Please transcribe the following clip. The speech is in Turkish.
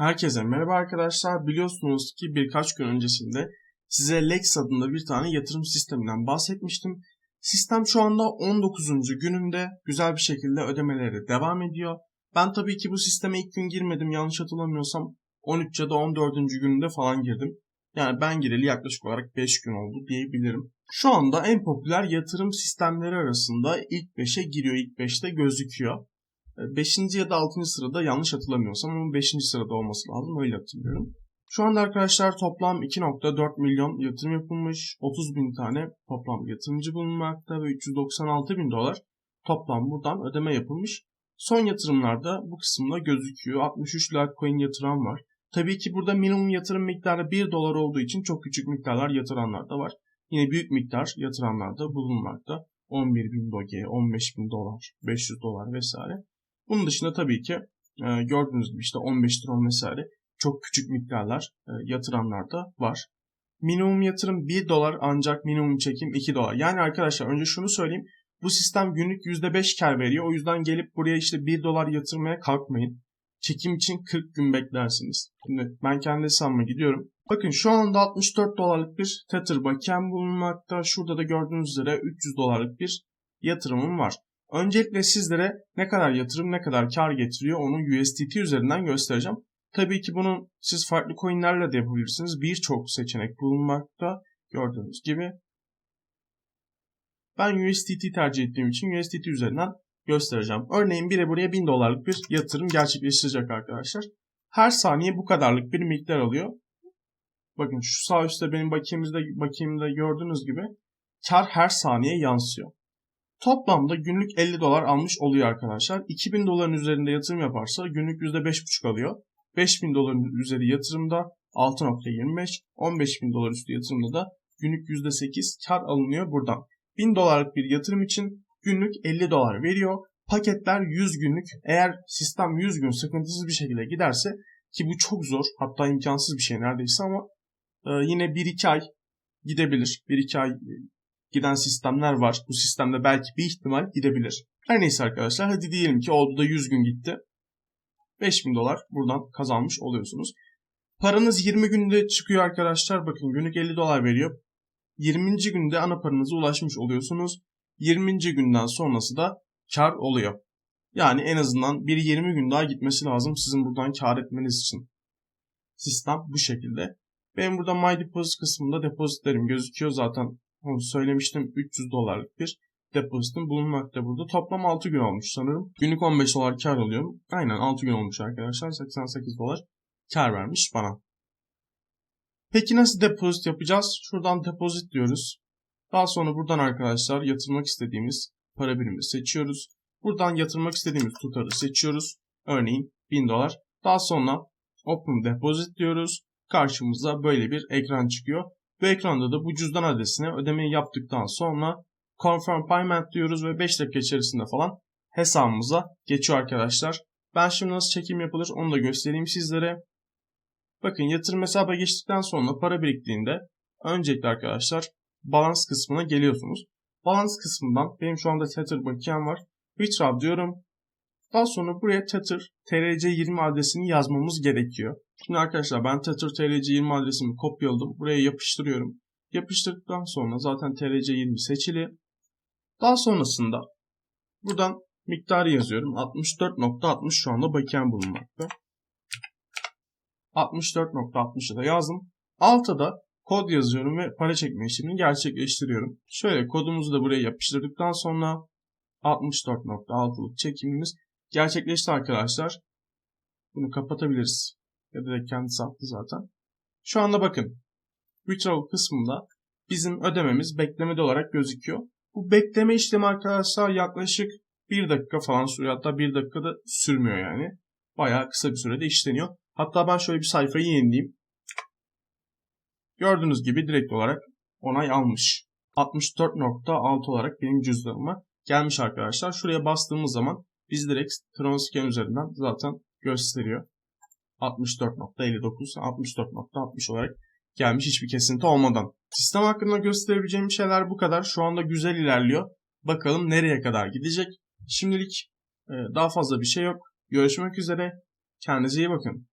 Herkese merhaba arkadaşlar. Biliyorsunuz ki birkaç gün öncesinde size Lex adında bir tane yatırım sisteminden bahsetmiştim. Sistem şu anda 19. gününde güzel bir şekilde ödemeleri devam ediyor. Ben tabii ki bu sisteme ilk gün girmedim. Yanlış hatırlamıyorsam 13 ya da 14. gününde falan girdim. Yani ben gireli yaklaşık olarak 5 gün oldu diyebilirim. Şu anda en popüler yatırım sistemleri arasında ilk 5'e giriyor. İlk 5'te gözüküyor. 5. ya da 6. sırada yanlış hatırlamıyorsam ama 5. sırada olması lazım öyle hatırlıyorum. Şu anda arkadaşlar toplam 2.4 milyon yatırım yapılmış, 30 bin tane toplam yatırımcı bulunmakta ve 396 bin dolar toplam buradan ödeme yapılmış. Son yatırımlarda bu kısımda gözüküyor. 63 Litecoin yatıran var. Tabii ki burada minimum yatırım miktarı 1 dolar olduğu için çok küçük miktarlar yatıranlar da var. Yine büyük miktar yatıranlar da bulunmakta. 11 bin doge, 15 bin dolar, 500 dolar vesaire. Bunun dışında tabii ki e, gördüğünüz gibi işte 15 tron vesaire çok küçük miktarlar e, yatıranlar da var. Minimum yatırım 1 dolar ancak minimum çekim 2 dolar. Yani arkadaşlar önce şunu söyleyeyim. Bu sistem günlük %5 kar veriyor. O yüzden gelip buraya işte 1 dolar yatırmaya kalkmayın. Çekim için 40 gün beklersiniz. Şimdi ben kendi hesabıma gidiyorum. Bakın şu anda 64 dolarlık bir Tether bakiyem bulunmakta. Şurada da gördüğünüz üzere 300 dolarlık bir yatırımım var. Öncelikle sizlere ne kadar yatırım ne kadar kar getiriyor onu USDT üzerinden göstereceğim. Tabii ki bunu siz farklı coinlerle de yapabilirsiniz. Birçok seçenek bulunmakta gördüğünüz gibi. Ben USDT tercih ettiğim için USDT üzerinden göstereceğim. Örneğin biri buraya 1000 dolarlık bir yatırım gerçekleştirecek arkadaşlar. Her saniye bu kadarlık bir miktar alıyor. Bakın şu sağ üstte benim bakiyemizde, bakiyemde gördüğünüz gibi kar her saniye yansıyor. Toplamda günlük 50 dolar almış oluyor arkadaşlar. 2000 doların üzerinde yatırım yaparsa günlük %5,5 alıyor. 5000 doların üzeri yatırımda 6.25, 15.000 dolar üstü yatırımda da günlük %8 kar alınıyor buradan. 1000 dolarlık bir yatırım için günlük 50 dolar veriyor. Paketler 100 günlük. Eğer sistem 100 gün sıkıntısız bir şekilde giderse ki bu çok zor hatta imkansız bir şey neredeyse ama e, yine 1-2 ay gidebilir. 1-2 ay giden sistemler var. Bu sistemde belki bir ihtimal gidebilir. Her neyse arkadaşlar hadi diyelim ki oldu da 100 gün gitti. 5000 dolar buradan kazanmış oluyorsunuz. Paranız 20 günde çıkıyor arkadaşlar. Bakın günlük 50 dolar veriyor. 20. günde ana paranıza ulaşmış oluyorsunuz. 20. günden sonrası da kar oluyor. Yani en azından bir 20 gün daha gitmesi lazım sizin buradan kar etmeniz için. Sistem bu şekilde. Benim burada My Deposit kısmında depozitlerim gözüküyor. Zaten onu söylemiştim 300 dolarlık bir depozitim bulunmakta burada. Toplam 6 gün olmuş sanırım. Günlük 15 dolar kar alıyorum. Aynen 6 gün olmuş arkadaşlar. 88 dolar kar vermiş bana. Peki nasıl depozit yapacağız? Şuradan depozit diyoruz. Daha sonra buradan arkadaşlar yatırmak istediğimiz para birimi seçiyoruz. Buradan yatırmak istediğimiz tutarı seçiyoruz. Örneğin 1000 dolar. Daha sonra Open Deposit diyoruz. Karşımıza böyle bir ekran çıkıyor. Bu ekranda da bu cüzdan adresine ödemeyi yaptıktan sonra Confirm Payment diyoruz ve 5 dakika içerisinde falan hesabımıza geçiyor arkadaşlar. Ben şimdi nasıl çekim yapılır onu da göstereyim sizlere. Bakın yatırım hesaba geçtikten sonra para biriktiğinde öncelikle arkadaşlar balans kısmına geliyorsunuz. Balans kısmından benim şu anda Tether bakiyem var. Withdraw diyorum. Daha sonra buraya Tether TRC20 adresini yazmamız gerekiyor. Şimdi arkadaşlar ben Tether TRC20 adresimi kopyaladım. Buraya yapıştırıyorum. Yapıştırdıktan sonra zaten TRC20 seçili. Daha sonrasında buradan miktarı yazıyorum. 64.60 şu anda bakiyem bulunmakta. 64.60'ı da yazdım. Altta da kod yazıyorum ve para çekme işlemini gerçekleştiriyorum. Şöyle kodumuzu da buraya yapıştırdıktan sonra 64.6'lık çekimimiz gerçekleşti arkadaşlar. Bunu kapatabiliriz. Ya da kendisi attı zaten. Şu anda bakın. Withdraw kısmında bizim ödememiz beklemede olarak gözüküyor. Bu bekleme işlemi arkadaşlar yaklaşık 1 dakika falan sürüyor. Hatta 1 dakikada sürmüyor yani. Bayağı kısa bir sürede işleniyor. Hatta ben şöyle bir sayfayı yenileyim. Gördüğünüz gibi direkt olarak onay almış. 64.6 olarak benim cüzdanıma gelmiş arkadaşlar. Şuraya bastığımız zaman biz direkt Transcan üzerinden zaten gösteriyor. 64.59, 64.60 olarak gelmiş hiçbir kesinti olmadan. Sistem hakkında gösterebileceğim şeyler bu kadar. Şu anda güzel ilerliyor. Bakalım nereye kadar gidecek. Şimdilik e, daha fazla bir şey yok. Görüşmek üzere. Kendinize iyi bakın.